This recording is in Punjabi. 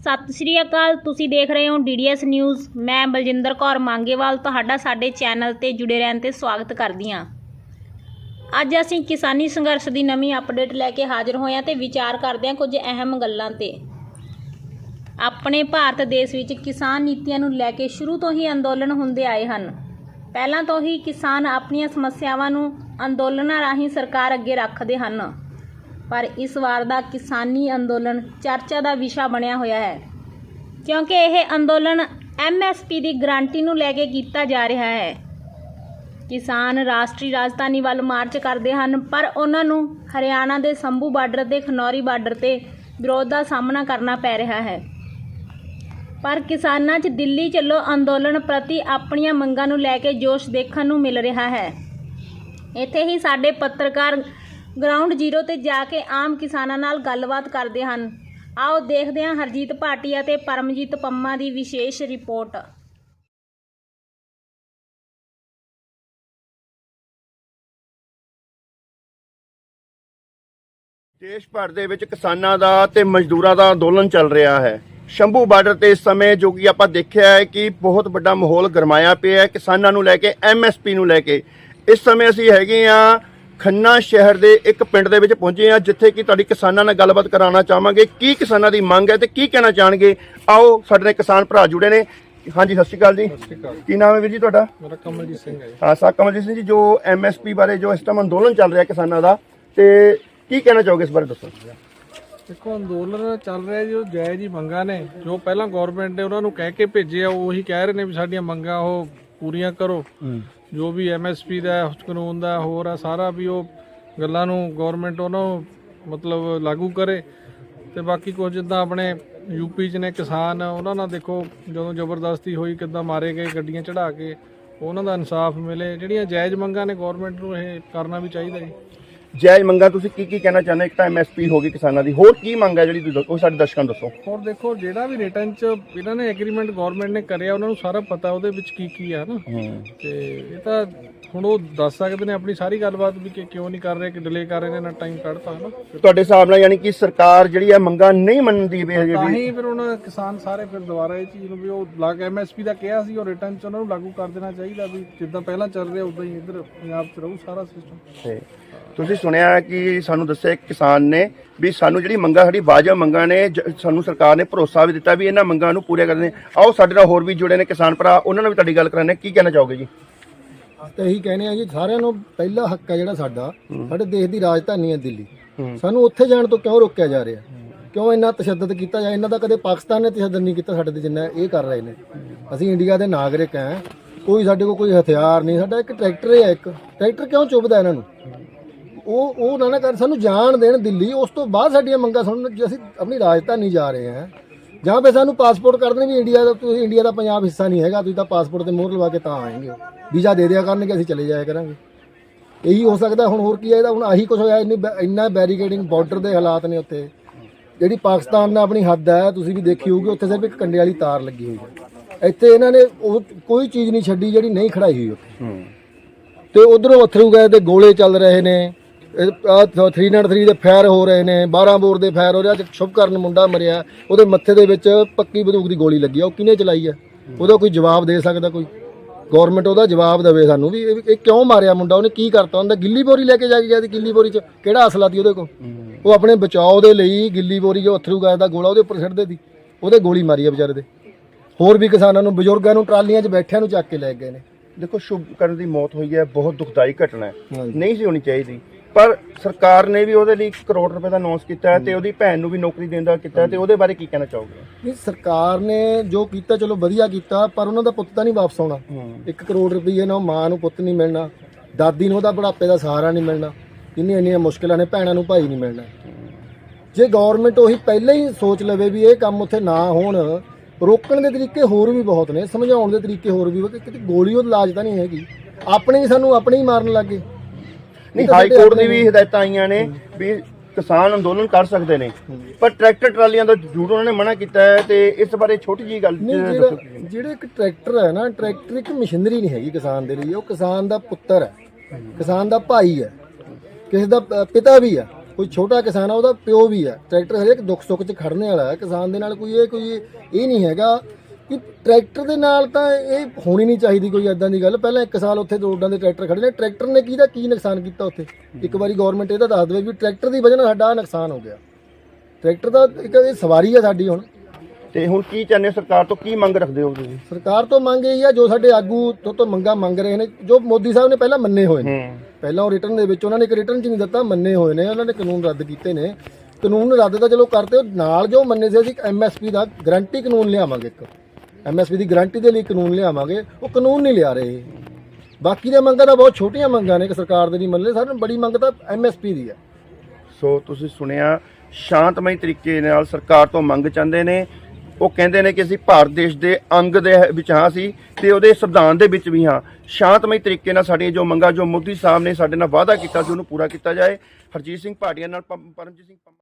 ਸਤਿ ਸ਼੍ਰੀ ਅਕਾਲ, ਤੁਸੀਂ ਦੇਖ ਰਹੇ ਹੋ ਡੀਡੀਐਸ ਨਿਊਜ਼। ਮੈਂ ਬਲਜਿੰਦਰ ਕੌਰ ਮੰਗੇਵਾਲ, ਤੁਹਾਡਾ ਸਾਡੇ ਚੈਨਲ ਤੇ ਜੁੜੇ ਰਹਿਣ ਤੇ ਸਵਾਗਤ ਕਰਦੀ ਹਾਂ। ਅੱਜ ਅਸੀਂ ਕਿਸਾਨੀ ਸੰਘਰਸ਼ ਦੀ ਨਵੀਂ ਅਪਡੇਟ ਲੈ ਕੇ ਹਾਜ਼ਰ ਹੋਏ ਹਾਂ ਤੇ ਵਿਚਾਰ ਕਰਦੇ ਹਾਂ ਕੁਝ ਅਹਿਮ ਗੱਲਾਂ ਤੇ। ਆਪਣੇ ਭਾਰਤ ਦੇਸ਼ ਵਿੱਚ ਕਿਸਾਨ ਨੀਤੀਆਂ ਨੂੰ ਲੈ ਕੇ ਸ਼ੁਰੂ ਤੋਂ ਹੀ ਅੰਦੋਲਨ ਹੁੰਦੇ ਆਏ ਹਨ। ਪਹਿਲਾਂ ਤੋਂ ਹੀ ਕਿਸਾਨ ਆਪਣੀਆਂ ਸਮੱਸਿਆਵਾਂ ਨੂੰ ਅੰਦੋਲਨਾਂ ਰਾਹੀਂ ਸਰਕਾਰ ਅੱਗੇ ਰੱਖਦੇ ਹਨ। ਪਰ ਇਸ ਵਾਰ ਦਾ ਕਿਸਾਨੀ ਅੰਦੋਲਨ ਚਰਚਾ ਦਾ ਵਿਸ਼ਾ ਬਣਿਆ ਹੋਇਆ ਹੈ। ਕਿਉਂਕਿ ਇਹ ਅੰਦੋਲਨ ਐਮਐਸਪੀ ਦੀ ਗਰੰਟੀ ਨੂੰ ਲੈ ਕੇ ਕੀਤਾ ਜਾ ਰਿਹਾ ਹੈ। ਕਿਸਾਨ ਰਾਸ਼ਟਰੀ ਰਾਜਧਾਨੀ ਵੱਲ ਮਾਰਚ ਕਰਦੇ ਹਨ, ਪਰ ਉਹਨਾਂ ਨੂੰ ਹਰਿਆਣਾ ਦੇ ਸੰਭੂ ਬਾਰਡਰ ਤੇ ਖਨੌਰੀ ਬਾਰਡਰ ਤੇ ਵਿਰੋਧ ਦਾ ਸਾਹਮਣਾ ਕਰਨਾ ਪੈ ਰਿਹਾ ਹੈ। ਪਰ ਕਿਸਾਨਾਂ 'ਚ ਦਿੱਲੀ ਚੱਲੋ ਅੰਦੋਲਨ ਪ੍ਰਤੀ ਆਪਣੀਆਂ ਮੰਗਾਂ ਨੂੰ ਲੈ ਕੇ ਜੋਸ਼ ਦੇਖਣ ਨੂੰ ਮਿਲ ਰਿਹਾ ਹੈ। ਇੱਥੇ ਹੀ ਸਾਡੇ ਪੱਤਰਕਾਰ ਗਰਾਊਂਡ ਜ਼ੀਰੋ ਤੇ ਜਾ ਕੇ ਆਮ ਕਿਸਾਨਾਂ ਨਾਲ ਗੱਲਬਾਤ ਕਰਦੇ ਹਨ। ਆਓ ਦੇਖਦੇ ਹਾਂ ਹਰਜੀਤ ਭਾਟੀਆ ਤੇ ਪਰਮਜੀਤ ਪੰਮਾ ਦੀ ਵਿਸ਼ੇਸ਼ ਰਿਪੋਰਟ। ਦੇਸ਼ ਭਰ ਦੇ ਵਿੱਚ ਕਿਸਾਨਾਂ ਦਾ ਤੇ ਮਜ਼ਦੂਰਾਂ ਦਾ ਅੰਦੋਲਨ ਚੱਲ ਰਿਹਾ ਹੈ। ਸ਼ੰਭੂ ਬਾਰਡਰ ਤੇ ਇਸ ਸਮੇਂ ਜੋ ਕਿ ਆਪਾਂ ਦੇਖਿਆ ਹੈ ਕਿ ਬਹੁਤ ਵੱਡਾ ਮਾਹੌਲ ਗਰਮਾਇਆ ਪਿਆ ਹੈ। ਕਿਸਾਨਾਂ ਨੂੰ ਲੈ ਕੇ ਐਮਐਸਪੀ ਨੂੰ ਲੈ ਕੇ। ਇਸ ਸਮੇਂ ਅਸੀਂ ਹੈਗੇ ਆ ਖੰਨਾ ਸ਼ਹਿਰ ਦੇ ਇੱਕ ਪਿੰਡ ਦੇ ਵਿੱਚ ਪਹੁੰਚੇ ਆ ਜਿੱਥੇ ਕਿ ਤੁਹਾਡੀ ਕਿਸਾਨਾਂ ਨਾਲ ਗੱਲਬਾਤ ਕਰਾਉਣਾ ਚਾਹਾਂਗੇ। ਕੀ ਕਿਸਾਨਾਂ ਦੀ ਮੰਗ ਹੈ ਤੇ ਕੀ ਕਹਿਣਾ ਚਾਹਣਗੇ? ਆਓ ਸਾਡੇ ਨਾਲ ਕਿਸਾਨ ਭਰਾ ਜੁੜੇ ਨੇ। ਹਾਂਜੀ ਸਤਿ ਸ਼੍ਰੀ ਅਕਾਲ ਜੀ। ਕੀ ਨਾਮ ਹੈ ਵੀਰ ਜੀ ਤੁਹਾਡਾ? ਮੇਰਾ ਕਮਲਜੀਤ ਸਿੰਘ ਹੈ ਜੀ। ਹਾਂ ਸਾ ਕਮਲਜੀਤ ਸਿੰਘ ਜੀ ਜੋ ਐਮਐਸਪੀ ਬਾਰੇ ਜੋ ਇਸ ਟਾਈਮ ਅੰਦੋਲਨ ਚੱਲ ਰਿਹਾ ਕਿਸਾਨਾਂ ਦਾ ਤੇ ਕੀ ਕਹਿਣਾ ਚਾਹੋਗੇ ਇਸ ਬਾਰੇ ਦੱਸੋ? ਦੇਖੋ ਅੰਦੋਲਨ ਚੱਲ ਰਿਹਾ ਜੀ ਉਹ ਜਾਇਜ਼ ਹੀ ਮੰਗਾਂ ਨੇ। ਜੋ ਪਹਿਲਾਂ ਗਵਰਨਮੈਂਟ ਨੇ ਉਹਨਾਂ ਨੂੰ ਕਹਿ ਕੇ ਭੇਜੇ ਆ ਉਹੀ ਕਹਿ ਰਹੇ ਨੇ ਵੀ ਸਾਡੀਆਂ ਮੰਗਾਂ ਉਹ ਪੂਰੀਆਂ ਕਰੋ। ਜੋ ਵੀ ਐਮਐਸਪੀ ਦਾ ਕਾਨੂੰਨ ਦਾ, ਹੋਰ ਆ, ਸਾਰਾ ਵੀ ਉਹ ਗੱਲਾਂ ਨੂੰ ਗਵਰਨਮੈਂਟ ਉਹਨਾਂ ਨੂੰ ਮਤਲਬ ਲਾਗੂ ਕਰੇ। ਤੇ ਬਾਕੀ ਕੁਝ ਜਿੱਦਾਂ ਆਪਣੇ ਯੂਪੀ 'ਚ ਨੇ ਕਿਸਾਨ, ਉਹਨਾਂ ਨਾਲ ਦੇਖੋ ਜਦੋਂ ਜ਼ਬਰਦਸਤੀ ਹੋਈ, ਕਿੱਦਾਂ ਮਾਰੇ ਗਏ, ਗੱਡੀਆਂ ਚੜਾ ਕੇ, ਉਹਨਾਂ ਦਾ ਇਨਸਾਫ ਮਿਲੇ। ਜਿਹੜੀਆਂ ਜਾਇਜ਼ ਮੰਗਾਂ ਨੇ ਗਵਰਨਮੈਂਟ ਨੂੰ, ਇਹ ਕਰਨਾ ਵੀ ਚਾਹੀਦਾ ਜੀ। ਜਾਇਜ਼ ਮੰਗਾਂ ਤੁਸੀਂ ਕੀ ਕੀ ਕਹਿਣਾ ਚਾਹੁੰਦੇ ਇੱਕ ਤਾਂ ਐਮਐਸਪੀ ਹੋ ਗਈ ਕਿਸਾਨਾਂ ਦੀ। ਹੋਰ ਕੀ ਮੰਗ ਹੈ ਜਿਹੜੀ ਤੁਸੀਂ ਦੱਸੋ? ਸਾਡੇ ਦਰਸ਼ਕਾਂ ਨੂੰ ਦੱਸੋ। ਹੋਰ ਦੇਖੋ ਜਿਹੜਾ ਵੀ ਰਿਟਰਨ ਚ ਇਹਨਾਂ ਨੇ ਐਗਰੀਮੈਂਟ ਗਵਰਨਮੈਂਟ ਨੇ ਕਰਿਆ ਉਹਨਾਂ ਨੂੰ ਸਾਰਾ ਪਤਾ ਉਹਦੇ ਵਿੱਚ ਕੀ ਕੀ ਆ ਨਾ। ਤੇ ਇਹ ਤਾਂ ਹੁਣ ਉਹ ਦੱਸ ਸਕਦੇ ਨੇ ਆਪਣੀ ਸਾਰੀ ਗੱਲਬਾਤ ਵੀ ਕਿ ਕਿਉਂ ਨਹੀਂ ਕਰ ਰਹੇ ਕਿ ਡਿਲੇ ਕਰ ਰਹੇ ਨੇ ਨਾ ਟਾਈਮ ਕੱਢਤਾ ਹਨਾ। ਤੁਹਾਡੇ ਹਿਸਾਬ ਨਾਲ ਯਾਨੀ ਕਿ ਸਰਕਾਰ ਜਿਹੜੀ ਹੈ ਮੰਗਾਂ ਨਹੀਂ ਮੰਨਦੀ ਵੀ ਤਾਂ ਜਿਹੜੀ ਹੀ ਫਿਰ ਉਹਨਾਂ ਕਿਸਾਨ ਸਾਰੇ ਫਿਰ ਦੁਬਾਰਾ ਇਹ ਚੀਜ਼ ਨੂੰ ਵੀ ਉਹ ਲਾਗ ਐਮਐਸਪੀ ਦਾ ਕਿਹਾ ਸੀ ਉਹ ਰਿਟਰਨ ਚ ਉਹਨਾਂ ਨੂੰ ਲਾਗੂ ਕਰ ਦੇਣਾ ਚਾਹੀਦਾ ਵੀ ਜਿੱਦਾਂ ਪਹਿਲਾਂ ਚੱਲ ਰਿਹਾ ਉਦਾਂ ਹੀ ਇੱਧਰ ਪੰਜਾਬ ਚ ਰਹੂ ਸਾਰਾ ਸਿਸਟਮ ਤੁਸੀਂ ਸੁਣਿਆ ਕਿ ਸਾਨੂੰ ਦੱਸਿਆ ਇੱਕ ਕਿਸਾਨ ਨੇ ਵੀ ਸਾਨੂੰ ਜਿਹੜੀ ਮੰਗਾਂ ਸਾਡੀ ਵਾਜਬ ਮੰਗਾਂ ਨੇ ਜ- ਸਾਨੂੰ ਸਰਕਾਰ ਨੇ ਭਰੋਸਾ ਵੀ ਦਿੱਤਾ ਵੀ ਇਹਨਾਂ ਮੰਗਾਂ ਨੂੰ ਪੂਰੀਆਂ ਕਰਦੇ ਆਓ ਸਾਡੇ ਨਾਲ ਹੋਰ ਵੀ ਜੁੜੇ ਨੇ ਕਿਸਾਨ ਭਰਾ ਉਹਨਾਂ ਨਾਲ ਵੀ ਤੁਹਾਡੀ ਗੱਲ ਕਰਾਣੇ ਕੀ ਕਹਿਣਾ ਚਾਹੋਗੇ ਜੀ? ਤੇ ਇਹੀ ਕਹਿੰਦੇ ਆ ਜੀ ਸਾਰਿਆਂ ਨੂੰ ਪਹਿਲਾ ਹੱਕ ਹੈ ਜਿਹੜਾ ਸਾਡਾ ਸਾਡੇ ਦੇਸ਼ ਦੀ ਰਾਜਧਾਨੀ ਹੈ ਦਿੱਲੀ। ਹੂੰ। ਸਾਨੂੰ ਉੱਥੇ ਜਾਣ ਤੋਂ ਕਿਉਂ ਰੋਕਿਆ ਜਾ ਰਿਹਾ? ਕਿਉਂ ਇੰਨਾ ਤਸ਼ੱਦਦ ਕੀਤਾ ਜਾ ਇਹਨਾਂ ਦਾ ਕਦੇ ਪਾਕਿਸਤਾਨ ਨੇ ਤਸ਼ੱਦਦ ਨਹੀਂ ਕੀਤਾ ਸਾਡੇ ਤੇ ਜਿੰਨਾ ਇਹ ਕਰ ਰਹੇ ਨੇ? ਅਸੀਂ ਇੰਡੀਆ ਦੇ ਨਾਗਰਿਕ ਹਾਂ ਕੋਈ ਸਾਡੇ ਕੋਲ ਕੋਈ ਹਥਿਆਰ ਨਹੀਂ ਸਾਡਾ ਇੱਕ ਟਰੈਕਟਰ ਹੈ ਇੱਕ। ਟਰੈਕਟਰ ਕਿਉਂ ਚੁੱਭਦਾ ਇਹਨਾਂ ਨੂੰ? ਉਹ ਉਹ ਨਾ ਨਾ ਕਰ ਸਾਨੂੰ ਜਾਣ ਦੇਣ ਦਿੱਲੀ ਉਸ ਤੋਂ ਬਾਅਦ ਸਾਡੀਆਂ ਮੰਗਾਂ ਸੁਣਨ ਜੇ ਅਸੀਂ ਆਪਣੀ ਰਾਜਧਾਨੀ ਜਾ ਰਹੇ ਹਾਂ ਜਾਂ ਫਿਰ ਸਾਨੂੰ ਪਾਸਪੋਰਟ ਕਰ ਦੇਣ ਵੀ ਇੰਡੀਆ ਦਾ ਤੁਸੀਂ ਇੰਡੀਆ ਦਾ ਪੰਜਾਬ ਹਿੱਸਾ ਨਹੀਂ ਹੈਗਾ ਤੁਸੀਂ ਤਾਂ ਪਾਸਪੋਰਟ ਤੇ ਮੋਹਰ ਲਵਾ ਕੇ ਤਾਂ ਆਏਂਗੇ। ਵੀਜ਼ਾ ਦੇ ਦਿਆ ਕਰਨਗੇ ਅਸੀਂ ਚਲੇ ਜਾਇਆ ਕਰਾਂਗੇ। ਇਹੀ ਹੋ ਸਕਦਾ ਹੁਣ ਹੋਰ ਕੀ ਹੈ ਇਹਦਾ ਹੁਣ ਆਹੀ ਕੁਝ ਹੋਇਆ ਇੰਨੀ ਇੰਨਾ ਬੈਰੀਕੇਡਿੰਗ ਬਾਰਡਰ ਦੇ ਹਾਲਾਤ ਨੇ ਉੱਥੇ। ਜਿਹੜੀ ਪਾਕਿਸਤਾਨ ਨਾਲ ਆਪਣੀ ਹੱਦ ਹੈ ਤੁਸੀਂ ਵੀ ਦੇਖੀ ਹੋਊਗੀ ਉੱਥੇ ਸਿਰਫ ਇੱਕ ਕੰਡੇ ਵਾਲੀ ਤਾਰ ਲੱਗੀ ਹੋਈ ਹੈ। ਇੱਥੇ ਇਹਨਾਂ ਨੇ ਉਹ ਕੋਈ ਚੀਜ਼ ਨਹੀਂ ਛੱਡੀ ਜਿਹੜੀ ਨਹੀਂ ਖੜਾਈ ਹੋਈ ਉੱਥੇ। ਤੇ ਉਧਰੋਂ ਅਥਰੂ ਗਏ ਤੇ ਗੋਲੇ ਚੱਲ ਰਹੇ ਨੇ। 303 ਦੇ ਫਾਇਰ ਹੋ ਰਹੇ ਨੇ 12 ਬੋਰ ਦੇ ਫਾਇਰ ਹੋ ਰਿਹਾ ਤੇ ਸ਼ੁਭਕਰਨ ਮੁੰਡਾ ਮਰਿਆ ਉਹਦੇ ਮੱਥੇ ਦੇ ਵਿੱਚ ਪੱਕੀ ਬੰਦੂਕ ਦੀ ਗੋਲੀ ਲੱਗੀ ਆ ਉਹ ਕਿਹਨੇ ਚਲਾਈ ਆ? ਉਹਦਾ ਕੋਈ ਜਵਾਬ ਦੇ ਸਕਦਾ ਕੋਈ? ਗਵਰਨਮੈਂਟ ਉਹਦਾ ਜਵਾਬ ਦੇਵੇ ਸਾਨੂੰ ਵੀ ਇਹ ਇਹ ਕਿਉਂ ਮਾਰਿਆ ਮੁੰਡਾ? ਉਹਨੇ ਕੀ ਕਰਤਾ? ਹੁੰਦਾ ਗਿੱਲੀ ਬੋਰੀ ਲੈ ਕੇ ਜਾ ਕੇ ਗਿਆ ਸੀ ਗਿੱਲੀ ਬੋਰੀ 'ਚ। ਕਿਹੜਾ ਅਸਲਾ ਸੀ ਉਹਦੇ ਕੋਲ? ਉਹ ਆਪਣੇ ਬਚਾਓ ਦੇ ਲਈ ਗਿੱਲੀ ਬੋਰੀ ਜੋ ਅਥਰੂ ਗੈਸ ਦਾ ਗੋਲਾ ਉਹਦੇ ਉੱਪਰ ਛੱਡਦੇ ਸੀ। ਉਹਦੇ ਗੋਲੀ ਮਾਰੀ ਆ ਵਿਚਾਰੇ ਦੇ। ਹੋਰ ਵੀ ਕਿਸਾਨਾਂ ਨੂੰ ਬਜ਼ੁਰਗਾਂ ਨੂੰ ਟਰਾਲੀਆਂ 'ਚ ਬੈਠਿਆਂ ਨੂੰ ਚੱਕ ਕੇ ਲੈ ਗਏ ਨੇ। ਦੇਖੋ ਸ਼ੁਭਕਰਨ ਦੀ ਮੌਤ ਹੋਈ ਹੈ ਬਹੁਤ ਦੁਖਦਾਈ ਘਟਨਾ ਹੈ। ਨਹੀਂ ਸੀ ਹੋਣੀ ਚਾਹੀਦੀ। ਪਰ ਸਰਕਾਰ ਨੇ ਵੀ ਉਹਦੇ ਲਈ 1 ਕਰੋੜ ਰੁਪਏ ਦਾ ਅਨਾਉਂਸ ਕੀਤਾ ਹੈ ਤੇ ਉਹਦੀ ਭੈਣ ਨੂੰ ਵੀ ਨੌਕਰੀ ਦੇਣ ਦਾ ਕੀਤਾ ਹੈ ਤੇ ਉਹਦੇ ਬਾਰੇ ਕੀ ਕਹਿਣਾ ਚਾਹੋਗੇ? ਨਹੀਂ ਸਰਕਾਰ ਨੇ ਜੋ ਕੀਤਾ ਚਲੋ ਵਧੀਆ ਕੀਤਾ ਪਰ ਉਹਨਾਂ ਦਾ ਪੁੱਤ ਤਾਂ ਨਹੀਂ ਵਾਪਸ ਆਉਣਾ। 1 ਕਰੋੜ ਰੁਪਏ ਨਾਲ ਮਾਂ ਨੂੰ ਪੁੱਤ ਨਹੀਂ ਮਿਲਣਾ ਦਾਦੀ ਨੂੰ ਉਹਦਾ ਬੁਢਾਪੇ ਦਾ ਸਹਾਰਾ ਨਹੀਂ ਮਿਲਣਾ ਕਿੰਨੀਆਂ ਇੰਨੀਆਂ ਮੁਸ਼ਕਲਾਂ ਨੇ ਭੈਣਾਂ ਨੂੰ ਭਾਈ ਨਹੀਂ ਮਿਲਣਾ। ਜੇ ਗਵਰਨਮੈਂਟ ਉਹੀ ਪਹਿਲਾਂ ਹੀ ਸੋਚ ਲਵੇ ਵੀ ਇਹ ਕੰਮ ਉੱਥੇ ਨਾ ਹੋਣ ਰੋਕਣ ਦੇ ਤਰੀਕੇ ਹੋਰ ਵੀ ਬਹੁਤ ਨੇ ਸਮਝਾਉਣ ਦੇ ਤਰੀਕੇ ਹੋਰ ਵੀ ਬਹੁਤ- ਕਿਤੇ ਗੋਲੀ ਉਹ ਇਲਾਜ ਤਾਂ ਨਹੀਂ ਹੈਗੀ। ਆਪਣੇ ਹੀ ਸਾਨੂੰ ਆਪਣੇ ਹੀ ਮਾਰਨ ਲੱਗੇ ਨਹੀਂ ਹਾਈ ਕੋਰਟ ਦੀ ਵੀ ਹਦਾਇਤਾਂ ਆਈਆਂ ਨੇ ਵੀ ਕਿਸਾਨ ਅੰਦੋਲਨ ਕਰ ਸਕਦੇ ਨੇ। ਪਰ ਟਰੈਕਟਰ ਟਰਾਲੀਆਂ ਦਾ ਜ਼ਰੂਰ ਉਹਨਾਂ ਨੇ ਮਨਾ ਕੀਤਾ ਹੈ ਤੇ ਇਸ ਬਾਰੇ ਛੋਟੀ ਜੀ ਗੱਲ ਜਿਹੜਾ ਇੱਕ ਟਰੈਕਟਰ ਹੈ ਨਾ ਟਰੈਕਟਰ ਇੱਕ ਮਸ਼ੀਨਰੀ ਨਹੀਂ ਹੈਗੀ ਕਿਸਾਨ ਦੇ ਲਈ। ਉਹ ਕਿਸਾਨ ਦਾ ਪੁੱਤਰ ਹੈ। ਕਿਸਾਨ ਦਾ ਭਾਈ ਹੈ। ਕਿਸੇ ਦਾ ਪਿਤਾ ਵੀ ਹੈ। ਕੋਈ ਛੋਟਾ ਕਿਸਾਨ ਆ ਉਹਦਾ ਪਿਓ ਵੀ ਹੈ। ਟਰੈਕਟਰ ਹਰੇਕ ਦੁੱਖ ਸੁੱਖ 'ਚ ਖੜਨੇ ਵਾਲਾ ਹੈ। ਕਿਸਾਨ ਦੇ ਨਾਲ ਕੋਈ ਇਹ ਕੋਈ ਇਹ ਨਹੀਂ ਹੈਗਾ ਕਿ ਟਰੈਕਟਰ ਦੇ ਨਾਲ ਤਾਂ ਇਹ ਹੋਣੀ ਨਹੀਂ ਚਾਹੀਦੀ ਕੋਈ ਐਦਾਂ ਦੀ ਗੱਲ। ਪਹਿਲਾਂ ਇੱਕ ਸਾਲ ਉੱਥੇ ਰੋਡਾਂ ਦੇ ਟਰੈਕਟਰ ਖੜੇ ਨੇ। ਟਰੈਕਟਰ ਨੇ ਕਿਹਦਾ ਕੀ ਨੁਕਸਾਨ ਕੀਤਾ ਉੱਥੇ? ਇੱਕ ਵਾਰੀ ਗਵਰਨਮੈਂਟ ਇਹਦਾ ਦੱਸ ਦੇਵੇ ਵੀ ਟਰੈਕਟਰ ਦੀ ਵਜ੍ਹਾ ਨਾਲ ਸਾਡਾ ਨੁਕਸਾਨ ਹੋ ਗਿਆ। ਟਰੈਕਟਰ ਦਾ ਇੱਕ ਇਹ ਸਵਾਰੀ ਆ ਸਾਡੀ ਹੁਣ। ਤੇ ਹੁਣ ਕੀ ਚਾਹੁੰਦੇ ਹੋ ਸਰਕਾਰ ਤੋਂ? ਕੀ ਮੰਗ ਰੱਖਦੇ ਹੋ ਤੁਸੀਂ? ਸਰਕਾਰ ਤੋਂ ਮੰਗ ਇਹੀ ਆ ਜੋ ਸਾਡੇ ਆਗੂ ਤੋਂ ਤੋਂ ਮੰਗਾ ਮੰਗ ਰਹੇ ਨੇ ਜੋ ਮੋਦੀ ਸਾਹਿਬ ਨੇ ਪਹਿਲਾਂ ਮੰਨੇ ਹੋਏ ਨੇ। ਹੂੰ। ਪਹਿਲਾਂ ਉਹ ਰਿਟਰਨ ਦੇ ਵਿੱਚ ਉਹਨਾਂ ਨੇ ਇੱਕ ਰਿਟਰਨ ਚ ਨਹੀਂ ਦਿੱਤਾ ਮੰਨੇ ਹੋਏ ਨੇ ਉਹਨਾਂ ਨੇ ਕਾਨੂੰਨ ਰੱਦ ਕੀਤੇ ਨੇ। ਕਾਨੂੰਨ ਰੱਦ ਤਾਂ ਚਲੋ ਕਰਤੇ ਉਹ ਨਾਲ ਜੋ ਮੰਨੇ ਸੀ ਅਸੀਂ ਐਮਐਸਪੀ ਦਾ ਗਾਰੰਟੀ ਕਾਨੂੰਨ ਲਿਆਵਾਂਗੇ ਇੱਕ। ਐਮਐਸਪੀ ਦੀ ਗਾਰੰਟੀ ਦੇ ਲਈ ਕਾਨੂੰਨ ਲਿਆਵਾਂਗੇ, ਉਹ ਕਾਨੂੰਨ ਨਹੀਂ ਲਿਆ ਰਹੇ। ਬਾਕੀ ਦੀਆਂ ਮੰਗਾਂ ਤਾਂ ਬਹੁਤ ਛੋਟੀਆਂ ਮੰਗਾਂ ਨੇ ਕਿ ਸਰਕਾਰ ਦੇ ਨਹੀਂ ਮੰਨ ਲਏ ਸਾਰਿਆਂ ਨੂੰ ਬੜੀ ਮੰਗ ਤਾਂ ਐਮਐਸਪੀ ਦੀ ਹੈ ਸੋ ਤੁਸੀਂ ਸੁਣਿਆ, ਸ਼ਾਂਤਮਈ ਤਰੀਕੇ ਨਾਲ ਸਰਕਾਰ ਤੋਂ ਮੰਗ ਚਾਹੁੰਦੇ ਨੇ। ਉਹ ਕਹਿੰਦੇ ਨੇ ਕਿ ਅਸੀਂ ਭਾਰਤ ਦੇਸ਼ ਦੇ ਅੰਗ ਦੇ ਵਿੱਚ ਹਾਂ ਸੀ ਤੇ ਉਹਦੇ ਸੰਵਿਧਾਨ ਦੇ ਵਿੱਚ ਵੀ ਹਾਂ। ਸ਼ਾਂਤਮਈ ਤਰੀਕੇ ਨਾਲ ਸਾਡੀਆਂ ਜੋ ਮੰਗਾਂ, ਜੋ ਮੋਦੀ ਸਾਹਿਬ ਨੇ ਸਾਡੇ ਨਾਲ ਵਾਅਦਾ ਕੀਤਾ ਸੀ, ਉਹਨੂੰ ਪੂਰਾ ਕੀਤਾ ਜਾਏ। ਹਰਜੀਤ ਸਿੰਘ ਭਾਟੀਆ ਨਾਲ ਪਮ- ਪਰਮਜੀਤ ਸਿੰਘ